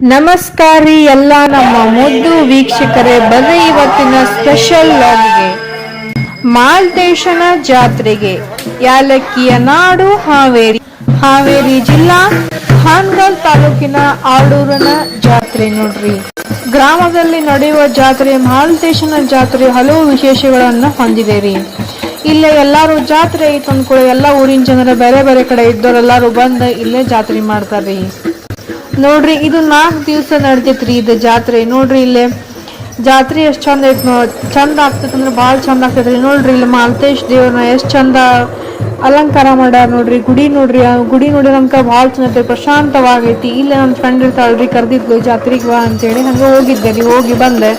ನಮಸ್ಕಾರ ಎಲ್ಲ ನಮ್ಮ ಮುದ್ದು ವೀಕ್ಷಕರೇ, ಬಂದ ಇವತ್ತಿನ ಸ್ಪೆಷಲ್ ಲಾಗ್ಗೆ ಮಾಲ್ತೇಶನ ಜಾತ್ರೆಗೆ, ಯಾಲಕ್ಕಿಯ ನಾಡು ಹಾವೇರಿ. ಹಾವೇರಿ ಜಿಲ್ಲಾ, ಹಾನಗಲ್ ತಾಲೂಕಿನ ಆಡೂರನ ಜಾತ್ರೆ ನೋಡ್ರಿ. ಗ್ರಾಮದಲ್ಲಿ ನಡೆಯುವ ಜಾತ್ರೆ ಮಾಲ್ತೇಶನ ಜಾತ್ರೆ ಹಲವು ವಿಶೇಷಗಳನ್ನ ಹೊಂದಿದೆ ರೀ. ಇಲ್ಲೇ ಎಲ್ಲಾರು ಜಾತ್ರೆ ಅಂದ್ಕೊಳ್ಳಿ ಎಲ್ಲ ಊರಿನ ಜನರ ಬೇರೆ ಬೇರೆ ಕಡೆ ಇದ್ದವರೆಲ್ಲರೂ ಬಂದು ಇಲ್ಲೇ ಜಾತ್ರೆ ಮಾಡ್ತಾರ್ರಿ. ನೋಡ್ರಿ, ಇದು ನಾಲ್ಕು ದಿವಸ ನಡ್ತೈತ್ರಿ ಇದು ಜಾತ್ರೆ. ನೋಡ್ರಿ ಇಲ್ಲಿ, ಜಾತ್ರೆ ಎಷ್ಟು ಚಂದ ಐತ್ ನೋ, ಚಂದ ಆಗ್ತೈತಂದ್ರೆ ಭಾಳ ಚಂದ ಆಗ್ತೈತ್ರಿ. ನೋಡ್ರಿ ಇಲ್ಲಿ ಮಾಲ್ತೇಶ್ ದೇವ್ರನ್ನ ಎಷ್ಟು ಚಂದ ಅಲಂಕಾರ ಮಾಡ್ಯಾರ ನೋಡ್ರಿ. ಗುಡಿ ನೋಡ್ರಿ, ಆ ಗುಡಿ ನೋಡಿ ನಮ್ಗೆ ಭಾಳ ಚಂದ ಐತಿ ಪ್ರಶಾಂತವಾಗೈತಿ. ಇಲ್ಲೇ ನನ್ನ ಫ್ರೆಂಡ್ ಇರ್ತಾಳ್ರಿ ಕರ್ದಿದ್ಲು, ಜಾತ್ರೆಗೆ ಬಾ ಅಂತೇಳಿ ಹಂಗೆ ಹೋಗಿದ್ದೆ. ರೀ ಹೋಗಿ ಬಂದೆ.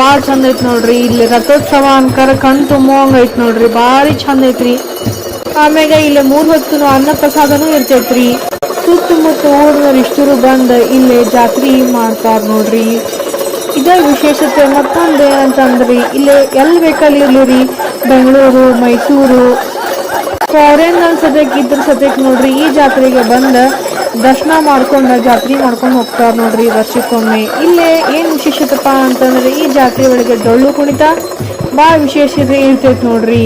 ಭಾಳ ಚಂದ ಐತ್ ನೋಡ್ರಿ. ಇಲ್ಲಿ ರಥೋತ್ಸವ ಅನ್ಕರ ಕಣ್ ತುಂಬುವಂಗ ಐತ್ ನೋಡ್ರಿ. ಭಾರಿ ಚಂದ ಐತ್ರಿ. ಆಮ್ಯಾಗ ಇಲ್ಲಿ ಮೂರು ಹೊತ್ತು ಅನ್ನ ಪ್ರಸಾದನೂ ಇರ್ತೈತ್ರಿ. ಸುತ್ತಮುತ್ತ ಊರಿನವ್ರು ಇಷ್ಟರು ಬಂದು ಇಲ್ಲಿ ಜಾತ್ರೆ ಮಾಡ್ತಾರೆ ನೋಡ್ರಿ. ಇದೇ ವಿಶೇಷತೆ ಮತ್ತೊಂದು ಏನಂತಂದ್ರಿ ಇಲ್ಲಿ ಎಲ್ಲಿ ಬೇಕಲ್ಲಿ ಇರಲಿ ರೀ ಬೆಂಗಳೂರು, ಮೈಸೂರು. ಫಾರಿನ್ ಸದ್ಯಕ್ಕೆ ಇದ್ರ ಸದ್ಯಕ್ಕೆ ನೋಡ್ರಿ, ಈ ಜಾತ್ರೆಗೆ ಬಂದು ದರ್ಶನ ಮಾಡ್ಕೊಂಡು ಜಾತ್ರೆ ಮಾಡ್ಕೊಂಡು ಹೋಗ್ತಾರೆ ನೋಡ್ರಿ ವರ್ಷಕ್ಕೊಮ್ಮೆ. ಇಲ್ಲೇ ಏನು ವಿಶೇಷತಪ್ಪ ಅಂತಂದ್ರೆ, ಈ ಜಾತ್ರೆ ಒಳಗೆ ಡೊಳ್ಳು ಕುಣಿತ ಭಾಳ ವಿಶೇಷತೆ ಇರ್ತೈತೆ ನೋಡ್ರಿ.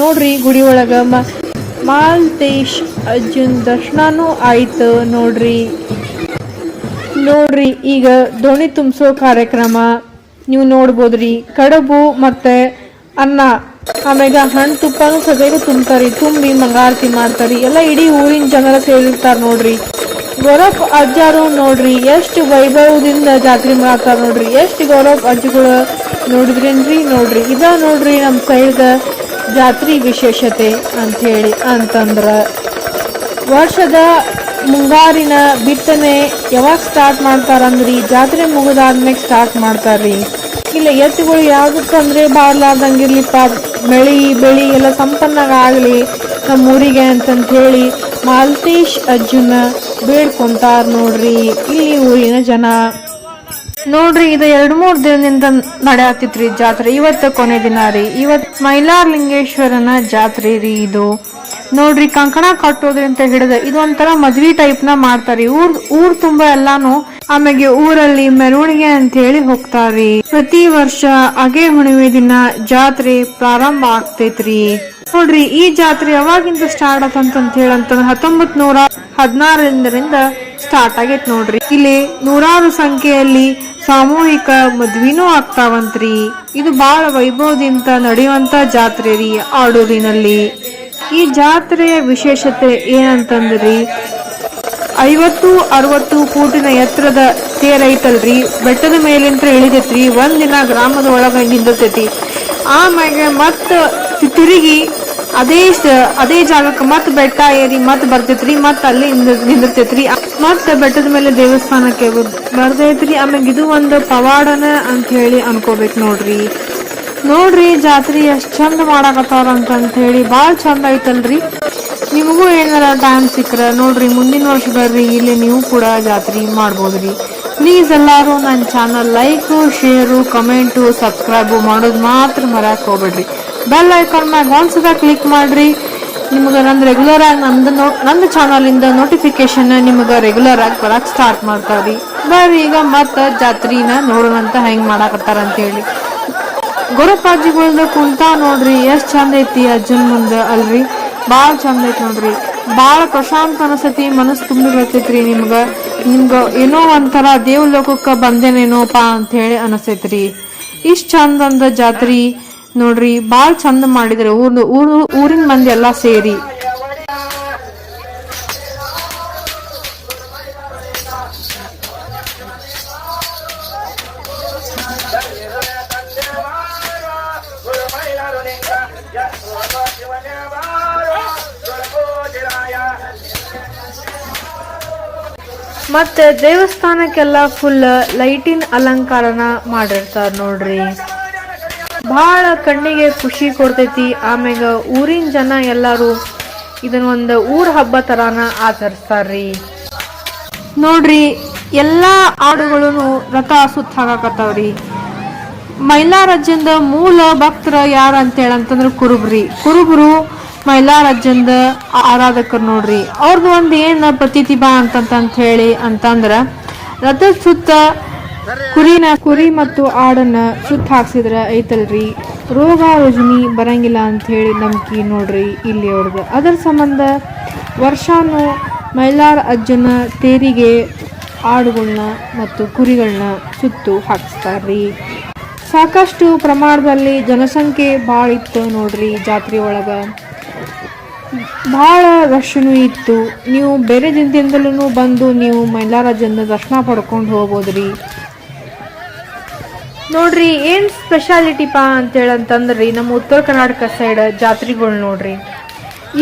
ನೋಡ್ರಿ, ಗುಡಿ ಒಳಗೆ ಮ ಮಾಲ್ತೇಶ್ ಅಜ್ಜನ ದರ್ಶನನೂ ಆಯ್ತು ನೋಡ್ರಿ. ನೋಡ್ರಿ, ಈಗ ದೋಣಿ ತುಂಬಿಸೋ ಕಾರ್ಯಕ್ರಮ ನೀವು ನೋಡ್ಬೋದ್ರಿ. ಕಡುಬು ಮತ್ತು ಅನ್ನ, ಆಮ್ಯಾಗ ಹಣ್ಣು ತುಪ್ಪನೂ ಸದ್ಯಕ್ಕೆ ತುಂಬ್ತಾರೆ, ತುಂಬಿ ಮಂಗಾರತಿ ಮಾಡ್ತಾರೆ. ಎಲ್ಲ ಇಡೀ ಊರಿನ ಜನರ ಸೇರಿರ್ತಾರೆ ನೋಡ್ರಿ. ಗೌರವ್ ಅಜ್ಜಾರು ನೋಡ್ರಿ, ಎಷ್ಟು ವೈಭವದಿಂದ ಜಾತ್ರೆ ಮಾಡ್ತಾರೆ ನೋಡ್ರಿ. ಎಷ್ಟು ಗೌರವ್ ಅಜ್ಜಗಳು ನೋಡಿದ್ರೇನ್ರಿ ನೋಡ್ರಿ. ಇದ ನೋಡ್ರಿ ನಮ್ಮ ಸೈಡ್ ಜಾತ್ರೆ ವಿಶೇಷತೆ ಅಂತ ಹೇಳಿ ಅಂತಂದ್ರ ವರ್ಷದ ಮುಂಗಾರಿನ ಬಿತ್ತನೆ ಯಾವಾಗ ಸ್ಟಾರ್ಟ್ ಮಾಡ್ತಾರಂದ್ರಿ? ಜಾತ್ರೆ ಮುಗಿದಾದ್ಮೇಲೆ ಸ್ಟಾರ್ಟ್ ಮಾಡ್ತಾರ್ರಿ. ಇಲ್ಲ, ಎತ್ತುಗಳು ಯಾವ್ದಕ್ಕಂದ್ರೆ ಬಾರ್ಲಾರ್ದಂಗಿರ್ಲಿಪ್ಪ. ಬೆಳಿ ಬೆಳಿ ಎಲ್ಲ ಸಂಪನ್ನಾಗ ಆಗಲಿ ನಮ್ಮ ಊರಿಗೆ ಅಂತಂತ ಹೇಳಿ ಮಾಲ್ತೇಶ್ ಅಜ್ಜುನ ಬೇಡ್ಕೊಂತಾರ ನೋಡ್ರಿ. ಇಲ್ಲಿ ಊರಿನ ಜನ. ನೋಡ್ರಿ, ಇದು ಎರಡ್ ಮೂರ್ ದಿನದಿಂದ ನಡೆಯತ್ತಿತ್ರಿ ಜಾತ್ರೆ. ಇವತ್ತ ಕೊನೆ ದಿನ ರೀ. ಇವತ್ ಮೈಲಾರಲಿಂಗೇಶ್ವರನ ಜಾತ್ರೆ ರೀ ಇದು. ನೋಡ್ರಿ, ಕಂಕಣ ಕಟ್ಟೋದ್ರಿಂದ ಹಿಡಿದ ಇದು ಒಂಥರ ಮದ್ವಿ ಟೈಪ್ನ ಮಾಡ್ತಾರಿ. ಊರ್ ಊರ್ ತುಂಬಾ ಎಲ್ಲಾನು ಆಮೇಲೆ ಊರಲ್ಲಿ ಮೆರವಣಿಗೆ ಅಂತ ಹೇಳಿ ಹೋಗ್ತಾರಿ. ಪ್ರತಿ ವರ್ಷ ಅಗೆ ಹುಣಿಮೆ ದಿನ ಜಾತ್ರೆ ಪ್ರಾರಂಭ ಆಗ್ತೈತ್ರಿ. ನೋಡ್ರಿ, ಈ ಜಾತ್ರೆ ಯಾವಾಗಿಂದ ಸ್ಟಾರ್ಟ್ ಆತಂತ ಹೇಳಂತ ಹತ್ತೊಂಬತ್ ನೂರ ಹದಿನಾರರಿಂದ ಸ್ಟಾರ್ಟ್ ಆಗೈತ್ ನೋಡ್ರಿ. ಇಲ್ಲಿ ನೂರಾರು ಸಂಖ್ಯೆಯಲ್ಲಿ ಸಾಮೂಹಿಕ ಮದ್ವಿನೂ ಆಗ್ತಾವಂತ್ರಿ. ಇದು ಬಹಳ ವೈಭವದಿಂದ ನಡೆಯುವಂತ ಜಾತ್ರೆ ರೀ ಆಡೂರಿನಲ್ಲಿ. ಈ ಜಾತ್ರೆಯ ವಿಶೇಷತೆ ಏನಂತಂದ್ರಿ? ಐವತ್ತು, ಅರವತ್ತು ಫೂಟಿನ ಎತ್ತರದ ತೇರ್ ಐತಲ್ರಿ. ಬೆಟ್ಟದ ಮೇಲಿಂತ್ರ ಇಳಿದೈತ್ರಿ. ಒಂದಿನ ಗ್ರಾಮದ ಒಳಗ ನಿಂದತೈತಿ ಆಮ್ಯಾಗ ಮತ್ತ ತಿರುಗಿ ಅದೇ ಅದೇ ಜಾಗಕ್ಕೆ ಮತ್ ಬೆಟ್ಟ ಏರಿ ಮತ್ ಬರ್ತೈತ್ರಿ ಮತ್ ಅಲ್ಲಿ ನಿಂದ್- ನಿಂದಿರ್ತೈತ್ರಿ. ಮತ್ ಬೆಟ್ಟದ ಮೇಲೆ ದೇವಸ್ಥಾನಕ್ಕೆ ಬರ್ತೈತ್ರಿ ಆಮ್ಯಾಗ ಇದು ಒಂದು ಪವಾಡನ ಅಂತ ಹೇಳಿ ಅನ್ಕೋಬೇಕು ನೋಡ್ರಿ. ನೋಡ್ರಿ, ಜಾತ್ರೆ ಎಷ್ಟ್ ಚಂದ ಮಾಡಾಕತ್ತಾರ ಅಂತ ಹೇಳಿ ಭಾಳ ಚಂದ ಐತಲ್ರಿ. ನಿಮಗೂ ಏನಾರ ಟೈಮ್ ಸಿಕ್ಕ್ರ ನೋಡ್ರಿ, ಮುಂದಿನ ವರ್ಷ ಬರ್ರಿ ಇಲ್ಲಿ ನೀವು ಕೂಡ ಜಾತ್ರೆ ಮಾಡ್ಬೋದ್ರಿ. ಪ್ಲೀಸ್ ಎಲ್ಲಾರು ನನ್ನ channel like share comment subscribe ಮಾಡೋದು ಮಾತ್ರ ಮರಕ್ಕೆ ಹೋಗ್ಬೇಡ್ರಿ. ಬೆಲ್ ಐಕಾನ್ ಮ್ಯಾಗ ಒಂದ್ಸದ ಕ್ಲಿಕ್ ಮಾಡ್ರಿ. ನಿಮ್ಗೆ ನಂದು ರೆಗ್ಯುಲರ್ ಆಗಿ ನಂದು ನೋ, ನಂದು ಚಾನಲಿಂದ ನೋಟಿಫಿಕೇಶನ್ ನಿಮ್ಗೆ ರೆಗ್ಯುಲರ್ ಆಗಿ ಬರಕ್ಕೆ ಸ್ಟಾರ್ಟ್ ಮಾಡ್ತಾವ್ರಿ ಬರ್ರಿ ಈಗ ಮತ್ತೆ ಜಾತ್ರಿನ ನೋಡೋಣಂತ ಹೆಂಗೆ ಮಾಡಾಕತ್ತಾರ ಅಂತ ಹೇಳಿ ಗೊರಪಾಜಿಗಳ್ದ ಕುಂತಾ ನೋಡ್ರಿ, ಎಷ್ಟು ಚಂದ ಐತಿ ಅಜ್ಜನ್ ಮುಂದೆ ಅಲ್ರಿ. ಭಾಳ ಚಂದ ಐತಿ ನೋಡ್ರಿ. ಭಾಳ ಪ್ರಶಾಂತ ಅನಸತಿ, ಮನಸ್ಸು ತುಂಬಿ ಬರ್ತೈತ್ರಿ ನಿಮ್ಗೆ. ನಿಮ್ಗೆ ಏನೋ ಒಂಥರ ದೇವ್ ಲೋಕಕ್ಕ ಬಂದೇನೇನೋಪಾ ಅಂತ ಹೇಳಿ ಅನಿಸ್ತೈತ್ರಿ ಇಷ್ಟು ಚಂದ ಅಂದ ಜಾತ್ರಿ. ನೋಡ್ರಿ, ಬಾಳ ಚಂದ ಮಾಡಿದ್ರೆ ಊರ್ ಊರು ಊರಿನ ಮಂದಿ ಎಲ್ಲಾ ಸೇರಿ. ಮತ್ತೆ ದೇವಸ್ಥಾನಕ್ಕೆಲ್ಲ ಫುಲ್ ಲೈಟಿನ್ ಅಲಂಕಾರನ ಮಾಡಿರ್ತಾರ ನೋಡ್ರಿ. ಬಹಳ ಕಣ್ಣಿಗೆ ಖುಷಿ ಕೊಡ್ತೈತಿ. ಆಮ್ಯಾಗ ಊರಿನ ಜನ ಎಲ್ಲರೂ ಇದನ್ನ ಒಂದು ಊರ್ ಹಬ್ಬ ತರಾನ ಆಚರಿಸ್ತಾರ್ರಿ. ನೋಡ್ರಿ, ಎಲ್ಲಾ ಆಡುಗಳು ರಥ ಸುತ್ತ ಹಾಕಾಕತ್ತಾವ್ರಿ. ಮೈಲಾರಜ್ಜಂದ ಮೂಲ ಭಕ್ತರ ಯಾರು ಅಂತ ಹೇಳಂತಂದ್ರ ಕುರುಬ್ರಿ. ಕುರುಬ್ರು ಮೈಲಾರಜ್ಜಂದ ಆರಾಧಕರು ನೋಡ್ರಿ. ಅವ್ರದ್ದು ಒಂದು ಏನು ಪ್ರತಿತಿಭಾ ಅಂತಂತ ಹೇಳಿ ಅಂತಂದ್ರ ರಥದ ಸುತ್ತ ಕುರಿನ ಕುರಿ ಮತ್ತು ಆಡನ್ನ ಸುತ್ತ ಹಾಕ್ಸಿದ್ರ ಐತಲ್ರಿ? ರೋಗ, ರುಜಿನಿ ಬರಂಗಿಲ್ಲ ಅಂತ ಹೇಳಿ ನಂಬಿಕೆ ನೋಡ್ರಿ ಇಲ್ಲಿ ಅದರ ಸಂಬಂಧ ವರ್ಷಾನು ಮೈಲಾರ ಅಜ್ಜನ ತೇರಿಗೆ ಆಡುಗಳನ್ನ ಮತ್ತು ಕುರಿಗಳನ್ನ ಸುತ್ತು ಹಾಕಿಸ್ತಾರ್ರಿ. ಸಾಕಷ್ಟು ಪ್ರಮಾಣದಲ್ಲಿ ಜನಸಂಖ್ಯೆ ಭಾಳ ಇತ್ತು ನೋಡ್ರಿ ಜಾತ್ರೆ ಒಳಗೆ. ಭಾಳ ರಶ್ನು ಇತ್ತು. ನೀವು ಬೇರೆ ದಿನದಿಂದಲೂ ಬಂದು ನೀವು ಮೈಲಾರಜ್ಜನ ದರ್ಶನ ಪಡ್ಕೊಂಡು ಹೋಗ್ಬೋದ್ರಿ. ನೋಡ್ರಿ, ಏನ್ ಸ್ಪೆಷಾಲಿಟಿ ಪಾ ಅಂತೇಳಿ ಅಂತಂದ್ರಿ ನಮ್ಮ ಉತ್ತರ ಕರ್ನಾಟಕ ಸೈಡ್ ಜಾತ್ರೆಗಳು ನೋಡ್ರಿ.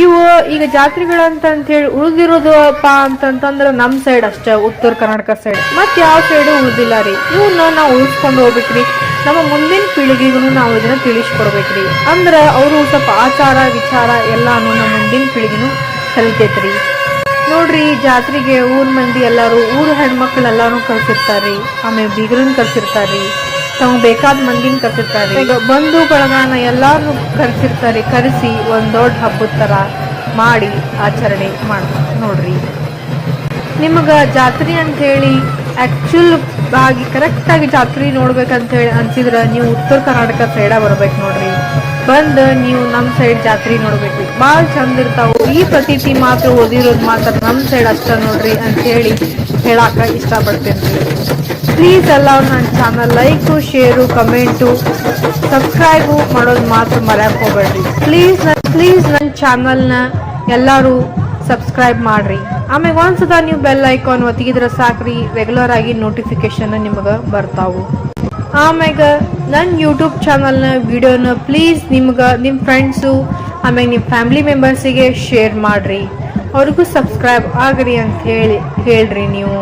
ಇವು ಈಗ ಜಾತ್ರೆಗಳು ಅಂತ ಹೇಳಿ ಉಳಿದಿರೋದು ಪಾ ಅಂತಂತಂದ್ರೆ ನಮ್ಮ ಸೈಡ್ ಅಷ್ಟೇ, ಉತ್ತರ ಕರ್ನಾಟಕ ಸೈಡ್ ಮತ್ತೆ ಯಾವ ಸೈಡು ಉಳಿದಿಲ್ಲ ರೀ. ಇವನ್ನ ನಾವು ಉಳಿಸ್ಕೊಂಡು ಹೋಗ್ಬೇಕ್ರಿ. ನಮ್ಮ ಮುಂದಿನ ಪೀಳಿಗೆಗೂ ನಾವು ಇದನ್ನ ತಿಳಿಸ್ಕೊಡ್ಬೇಕ್ರಿ. ಅಂದ್ರೆ ಅವರು ಸ್ವಲ್ಪ ಆಚಾರ, ವಿಚಾರ ಎಲ್ಲಾನು ನಮ್ಮ ಮುಂದಿನ ಪೀಳಿಗೆನೂ ಕಲಿತೈತ್ರಿ. ನೋಡ್ರಿ, ಜಾತ್ರೆಗೆ ಊರ್ ಮಂದಿ ಎಲ್ಲರೂ, ಊರ್ ಹೆಣ್ಮಕ್ಳು ಎಲ್ಲಾನು ಕಳ್ಸಿರ್ತಾರ್ರಿ. ಆಮೇಲೆ ಬೀಗರನ್ ಕಳ್ಸಿರ್ತಾರ್ರಿ. ತಮ್ಗೆ ಬೇಕಾದ ಮಂದಿನ ಕರೆಸಿರ್ತಾರೆ. ಈಗ ಬಂಧು ಬಳಗಾನ ಎಲ್ಲಾರು ಕರೆಸಿರ್ತಾರೆ, ಕರೆಸಿ ಒಂದು ದೊಡ್ಡ ಹಬ್ಬದ ಥರ ಮಾಡಿ ಆಚರಣೆ ಮಾಡ್ತಾರೆ ನೋಡ್ರಿ. ನಿಮಗೆ ಜಾತ್ರೆ ಅಂತ ಹೇಳಿ ಆಕ್ಚುಲ್ ಆಗಿ ಕರೆಕ್ಟಾಗಿ ಜಾತ್ರೆ ನೋಡ್ಬೇಕಂತ ಹೇಳಿ ಅನ್ಸಿದ್ರ ನೀವು ಉತ್ತರ ಕರ್ನಾಟಕ ಸೈಡ ಬರ್ಬೇಕು ನೋಡ್ರಿ. ಬಂದು ನೀವು ನಮ್ಮ ಸೈಡ್ ಜಾತ್ರೆ ನೋಡ್ಬೇಕು. ಭಾಳ ಚಂದ ಇರ್ತಾವು. ಈ ಪ್ರತೀತಿ ಮಾತ್ರ ಓದಿರೋದು ಮಾತ್ರ ನಮ್ಮ ಸೈಡ್ ಅಷ್ಟ ನೋಡ್ರಿ ಅಂತ ಹೇಳಿ ಹೇಳಾಕ ಇಷ್ಟಪಡ್ತೇನೆ ಪ್ಲೀಸ್ ಎಲ್ಲ ನನ್ನ channel like share comment subscribe ಮಾಡೋದು ಮಾತ್ರ ಮರ್ಯಾಕ್ ಹೋಗ್ಬೇಡ್ರಿ. ಪ್ಲೀಸ್ ಪ್ಲೀಸ್ ನನ್ನ ಚಾನಲ್ನ ಎಲ್ಲರೂ ಸಬ್ಸ್ಕ್ರೈಬ್ ಮಾಡ್ರಿ. ಆಮೇಲೆ ಒಂದ್ಸದ ನೀವು ಬೆಲ್ ಐಕಾನ್ ಒತ್ತಿಗಿದ್ರೆ ಸಾಕ್ರಿ ರೆಗ್ಯುಲರ್ ಆಗಿ ನೋಟಿಫಿಕೇಶನ್ ನಿಮಗೆ ಬರ್ತಾವು. ಆಮ್ಯಾಗ ನನ್ನ ಯೂಟ್ಯೂಬ್ ಚಾನಲ್ನ ವಿಡಿಯೋನ ಪ್ಲೀಸ್ ನಿಮ್ಗೆ ನಿಮ್ಮ ಫ್ರೆಂಡ್ಸು ಆಮ್ಯಾಗ ನಿಮ್ಮ ಫ್ಯಾಮಿಲಿ ಮೆಂಬರ್ಸಿಗೆ ಶೇರ್ ಮಾಡ್ರಿ. ಅವ್ರಿಗೂ ಸಬ್ಸ್ಕ್ರೈಬ್ ಆಗ್ರಿ ಅಂತ ಹೇಳಿ ಹೇಳ್ರಿ ನೀವು.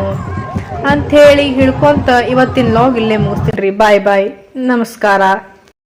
ಅಂತ ಹೇಳಿ ಹಿಡ್ಕೊಂತ ಇವತ್ತಿನ ಲಾಗ್ ಇಲ್ಲೇ ಮುಗಿಸ್ತೀನಿ ಬಾಯ್ ಬಾಯ್ ನಮಸ್ಕಾರ.